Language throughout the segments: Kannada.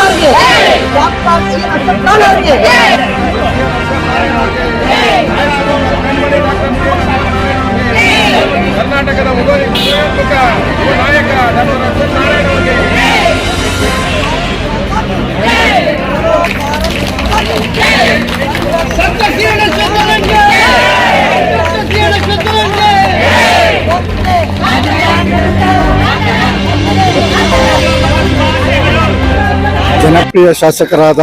ಅವರಿಗೆ ಅಶ್ವತ್ಥಾಳ ಅವರಿಗೆ ಜನಪ್ರಿಯ ಶಾಸಕರಾದ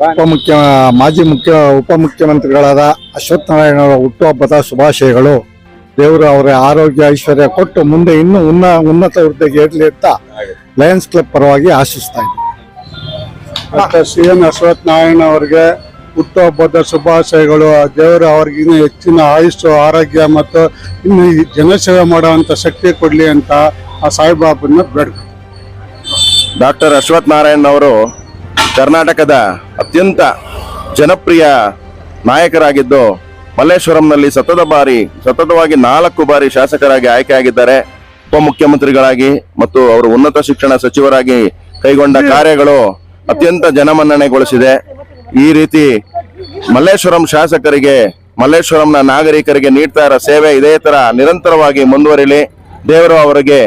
ಉಪಮುಖ್ಯ ಮಾಜಿ ಮುಖ್ಯ ಉಪಮುಖ್ಯಮಂತ್ರಿಗಳಾದ ಅಶ್ವತ್ಥನಾರಾಯಣ ಅವರ ಹುಟ್ಟುಹಬ್ಬದ ಶುಭಾಶಯಗಳು. ದೇವರು ಅವರ ಆರೋಗ್ಯ ಐಶ್ವರ್ಯ ಕೊಟ್ಟು ಮುಂದೆ ಇನ್ನೂ ಉನ್ನ ಉನ್ನತ ಹುದ್ದೆಗೆ ಏರ್ಲಿ ಅಂತ ಲಯನ್ಸ್ ಕ್ಲಬ್ ಪರವಾಗಿ ಆಶಿಸ್ತಾ ಇದ್ದೀನಿ doctor C N Ashwath Narayana ಅವರಿಗೆ ಹುಟ್ಟುಹಬ್ಬದ ಶುಭಾಶಯಗಳು. ದೇವರು ಅವ್ರಿಗೆ ಇನ್ನೂ ಹೆಚ್ಚಿನ ಆಯುಸ್ಸು ಆರೋಗ್ಯ ಮತ್ತು ಇನ್ನು ಜನಸೇವೆ ಮಾಡುವಂಥ ಶಕ್ತಿ ಕೊಡಲಿ ಅಂತ ಆ ಸಾಯಿಬಾಬನ್ನ ಬೇಡ್ಕೊಂಡು ಡಾಕ್ಟರ್ ಅಶ್ವಥ್ ನಾರಾಯಣ್ ಅವರು ಕರ್ನಾಟಕದ ಅತ್ಯಂತ ಜನಪ್ರಿಯ ನಾಯಕರಾಗಿದ್ದು ಮಲ್ಲೇಶ್ವರಂನಲ್ಲಿ ಸತತ ಬಾರಿ, ಸತತವಾಗಿ ನಾಲ್ಕು ಬಾರಿ ಶಾಸಕರಾಗಿ ಆಯ್ಕೆಯಾಗಿದ್ದಾರೆ. ಉಪಮುಖ್ಯಮಂತ್ರಿಗಳಾಗಿ ಮತ್ತು ಅವರು ಉನ್ನತ ಶಿಕ್ಷಣ ಸಚಿವರಾಗಿ ಕೈಗೊಂಡ ಕಾರ್ಯಗಳು ಅತ್ಯಂತ ಜನಮನ್ನಣೆಗೊಳಿಸಿದೆ. ಈ ರೀತಿ ಮಲ್ಲೇಶ್ವರಂ ಶಾಸಕರಿಗೆ, ಮಲ್ಲೇಶ್ವರಂನ ನಾಗರಿಕರಿಗೆ ನೀಡ್ತಾ ಇರೋ ಸೇವೆ ಇದೇ ತರ ನಿರಂತರವಾಗಿ ಮುಂದುವರಿಲಿ. ದೇವರು ಅವರಿಗೆ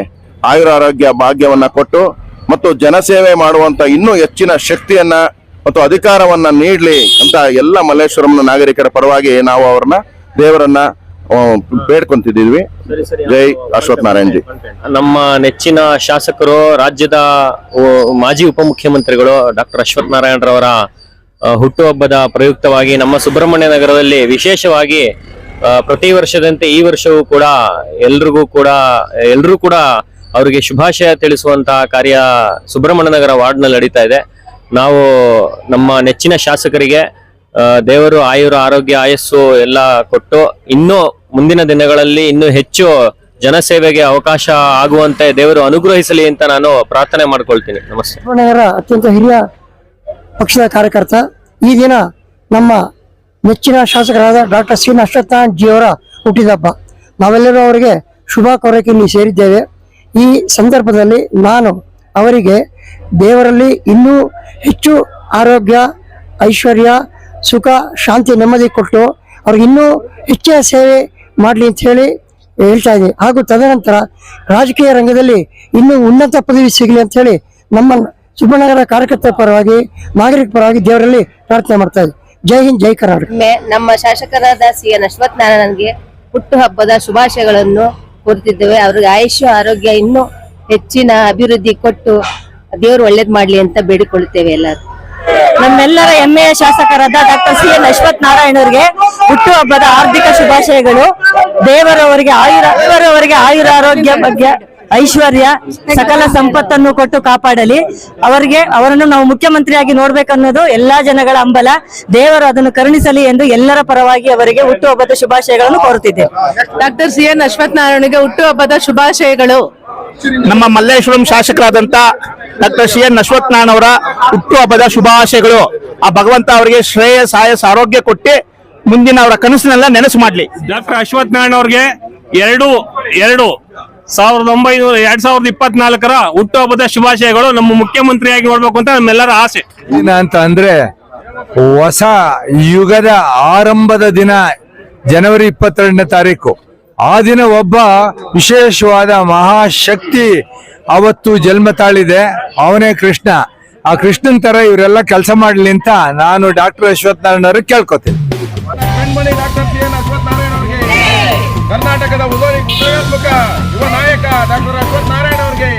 ಆಯುರಾರೋಗ್ಯ ಭಾಗ್ಯವನ್ನ ಕೊಟ್ಟು ಮತ್ತು ಜನಸೇವೆ ಮಾಡುವಂತ ಇನ್ನೂ ಹೆಚ್ಚಿನ ಶಕ್ತಿಯನ್ನ ಮತ್ತು ಅಧಿಕಾರವನ್ನ ನೀಡಲಿ ಅಂತ ಎಲ್ಲ ಮಲ್ಲೇಶ್ವರಂನ ನಾಗರಿಕರ ಪರವಾಗಿ ನಾವು ಅವ್ರನ್ನ ದೇವರನ್ನ ಬೇಡ್ಕೊಂತಿದ್ದೀವಿ. ಜೈ ಅಶ್ವಥ್ ನಾರಾಯಣ್ ಜಿ. ನಮ್ಮ ನೆಚ್ಚಿನ ಶಾಸಕರು, ರಾಜ್ಯದ ಮಾಜಿ ಉಪಮುಖ್ಯಮಂತ್ರಿಗಳು ಡಾಕ್ಟರ್ ಅಶ್ವಥ್ ನಾರಾಯಣರವರ ರವರ ಹುಟ್ಟುಹಬ್ಬದ ಪ್ರಯುಕ್ತವಾಗಿ ನಮ್ಮ ಸುಬ್ರಹ್ಮಣ್ಯ ನಗರದಲ್ಲಿ ವಿಶೇಷವಾಗಿ ಪ್ರತಿ ವರ್ಷದಂತೆ ಈ ವರ್ಷವೂ ಕೂಡ ಎಲ್ರಿಗೂ ಕೂಡ, ಎಲ್ರೂ ಕೂಡ ಅವರಿಗೆ ಶುಭಾಶಯ ತಿಳಿಸುವಂತಹ ಕಾರ್ಯ ಸುಬ್ರಹ್ಮಣ್ಯ ನಗರ ವಾರ್ಡ್ನಲ್ಲಿ ನಡೀತಾ ಇದೆ. ನಾವು ನಮ್ಮ ನೆಚ್ಚಿನ ಶಾಸಕರಿಗೆ ದೇವರು, ಆಯುರ, ಆರೋಗ್ಯ, ಆಯಸ್ಸು ಎಲ್ಲ ಕೊಟ್ಟು ಇನ್ನೂ ಮುಂದಿನ ದಿನಗಳಲ್ಲಿ ಇನ್ನೂ ಹೆಚ್ಚು ಜನಸೇವೆಗೆ ಅವಕಾಶ ಆಗುವಂತೆ ದೇವರು ಅನುಗ್ರಹಿಸಲಿ ಅಂತ ನಾನು ಪ್ರಾರ್ಥನೆ ಮಾಡ್ಕೊಳ್ತೀನಿ. ನಮಸ್ತೆ. ನಗರ ಅತ್ಯಂತ ಹಿರಿಯ ಪಕ್ಷದ ಕಾರ್ಯಕರ್ತ. ಈ ದಿನ ನಮ್ಮ ನೆಚ್ಚಿನ ಶಾಸಕರಾದ ಡಾಕ್ಟರ್ ಸಿ. ಅಶ್ವತ್ಥನಾರಾಯಣ್ ಜಿ ಅವರ ಹುಟ್ಟಿದಬ್ಬ. ನಾವೆಲ್ಲರೂ ಅವರಿಗೆ ಶುಭ ಕೋರಕ್ಕೆ ಸೇರಿದ್ದೇವೆ. ಈ ಸಂದರ್ಭದಲ್ಲಿ ನಾನು ಅವರಿಗೆ ದೇವರಲ್ಲಿ ಇನ್ನೂ ಹೆಚ್ಚು ಆರೋಗ್ಯ, ಐಶ್ವರ್ಯ, ಸುಖ, ಶಾಂತಿ, ನೆಮ್ಮದಿ ಕೊಟ್ಟು ಅವ್ರಿಗೆ ಇನ್ನೂ ಹೆಚ್ಚಿನ ಸೇವೆ ಮಾಡಲಿ ಅಂತ ಹೇಳಿ ಹೇಳ್ತಾ ಇದ್ದೀನಿ. ಹಾಗೂ ತದನಂತರ ರಾಜಕೀಯ ರಂಗದಲ್ಲಿ ಇನ್ನೂ ಉನ್ನತ ಪದವಿ ಸಿಗಲಿ ಅಂತ ಹೇಳಿ ನಮ್ಮ ಸುಬ್ಬನಗರ ಕಾರ್ಯಕರ್ತರ ಪರವಾಗಿ ನಾಗರಿಕ ಪರವಾಗಿ ದೇವರಲ್ಲಿ ಪ್ರಾರ್ಥನೆ ಮಾಡ್ತಾ ಇದ್ದೀನಿ. ಜೈ ಹಿಂದ್, ಜೈ ಕರ್ನಾಟಕ. ನಮ್ಮ ಶಾಸಕರಾದ ಸಿ ಎನ್ ಅಶ್ವಥ್ ನಾರಾಯಣನ್ಗೆ ಹುಟ್ಟುಹಬ್ಬದ ಶುಭಾಶಯಗಳನ್ನು ಕೋರುತ್ತಿದ್ದೇವೆ ಅವ್ರಿಗೆ ಆಯುಷ್ಯ, ಆರೋಗ್ಯ ಇನ್ನೂ ಹೆಚ್ಚಿನ ಅಭಿವೃದ್ಧಿ ಕೊಟ್ಟು ದೇವರು ಒಳ್ಳೇದ್ ಮಾಡ್ಲಿ ಅಂತ ಬೇಡಿಕೊಳ್ಳುತ್ತೇವೆ ಎಲ್ಲರೂ. ನಮ್ಮೆಲ್ಲರ ಹೆಮ್ಮೆಯ ಶಾಸಕರಾದ doctor C N Ashwath Narayan ಅವರಿಗೆ ಹುಟ್ಟುಹಬ್ಬದ ಹಾರ್ದಿಕ ಶುಭಾಶಯಗಳು. ದೇವರವರಿಗೆ ಆಯುರ ದೇವರವರಿಗೆ ಆಯುರ ಆರೋಗ್ಯ ಬಗ್ಗೆ ಐಶ್ವರ್ಯ ಸಕಲ ಸಂಪತ್ತನ್ನು ಕೊಟ್ಟು ಕಾಪಾಡಲಿ. ಅವರಿಗೆ ಅವರನ್ನು ನಾವು ಮುಖ್ಯಮಂತ್ರಿಯಾಗಿ ನೋಡ್ಬೇಕನ್ನೋದು ಎಲ್ಲಾ ಜನಗಳ ಹಂಬಲ. ದೇವರು ಅದನ್ನು ಕರುಣಿಸಲಿ ಎಂದು ಎಲ್ಲರ ಪರವಾಗಿ ಅವರಿಗೆ ಹುಟ್ಟುಹಬ್ಬದ ಶುಭಾಶಯಗಳನ್ನು ಕೋರುತ್ತಿದ್ದೇವೆ. ಡಾಕ್ಟರ್ ಸಿ ಎನ್ ಅಶ್ವಥ್ ನಾರಾಯಣಗೆ ಹುಟ್ಟುಹಬ್ಬದ ಶುಭಾಶಯಗಳು. ನಮ್ಮ Malleshwaram ಶಾಸಕರಾದಂತ doctor C N Ashwath Narayana ಅವರ ಹುಟ್ಟುಹಬ್ಬದ ಶುಭಾಶಯಗಳು. ಆ ಭಗವಂತ ಅವರಿಗೆ ಶ್ರೇಯ ಸಾಯಸ್ ಆರೋಗ್ಯ ಕೊಟ್ಟು ಮುಂದಿನ ಅವರ ಕನಸಿನೆಲ್ಲ ನೆನಸು ಮಾಡ್ಲಿ. ಡಾಕ್ಟರ್ ಅಶ್ವತ್ಥನಾರಾಯಣ ಅವ್ರಿಗೆ ಎರಡು ಎರಡು ಸಾವಿರದ ಒಂಬೈನೂರ ಎರಡ್ ಸಾವಿರದ ಇಪ್ಪತ್ನಾಲ್ಕರ ಹುಟ್ಟುಹಬ್ಬದ ಶುಭಾಶಯಗಳು ನಮ್ಮ ಮುಖ್ಯಮಂತ್ರಿಯಾಗಿ ನೋಡ್ಬೇಕು ಅಂತ ನಮ್ಮೆಲ್ಲರ ಆಸೆ. ದಿನ ಅಂತ ಅಂದ್ರೆ ಹೊಸ ಯುಗದ ಆರಂಭದ ದಿನ ಜನವರಿ ಇಪ್ಪತ್ತೆರಡನೇ ತಾರೀಕು. ಆ ದಿನ ಒಬ್ಬ ವಿಶೇಷವಾದ ಮಹಾಶಕ್ತಿ ಅವತ್ತು ಜನ್ಮ ತಾಳಿದೆ. ಅವನೇ ಕೃಷ್ಣ. ಆ ಕೃಷ್ಣನ್ ತರ ಇವರೆಲ್ಲ ಕೆಲಸ ಮಾಡ್ಲಿ ಅಂತ ನಾನು ಡಾಕ್ಟರ್ ಅಶ್ವಥ್ ನಾರಾಯಣ ಅವ್ರಿಗೆ ಕೇಳ್ಕೊತೀನಿ. ಕರ್ನಾಟಕದ ಕ್ರಿಯಾತ್ಮಕ ಯುವ ನಾಯಕ ಡಾಕ್ಟರ್ ಅಶ್ವಥ್ ನಾರಾಯಣ ಅವರಿಗೆ.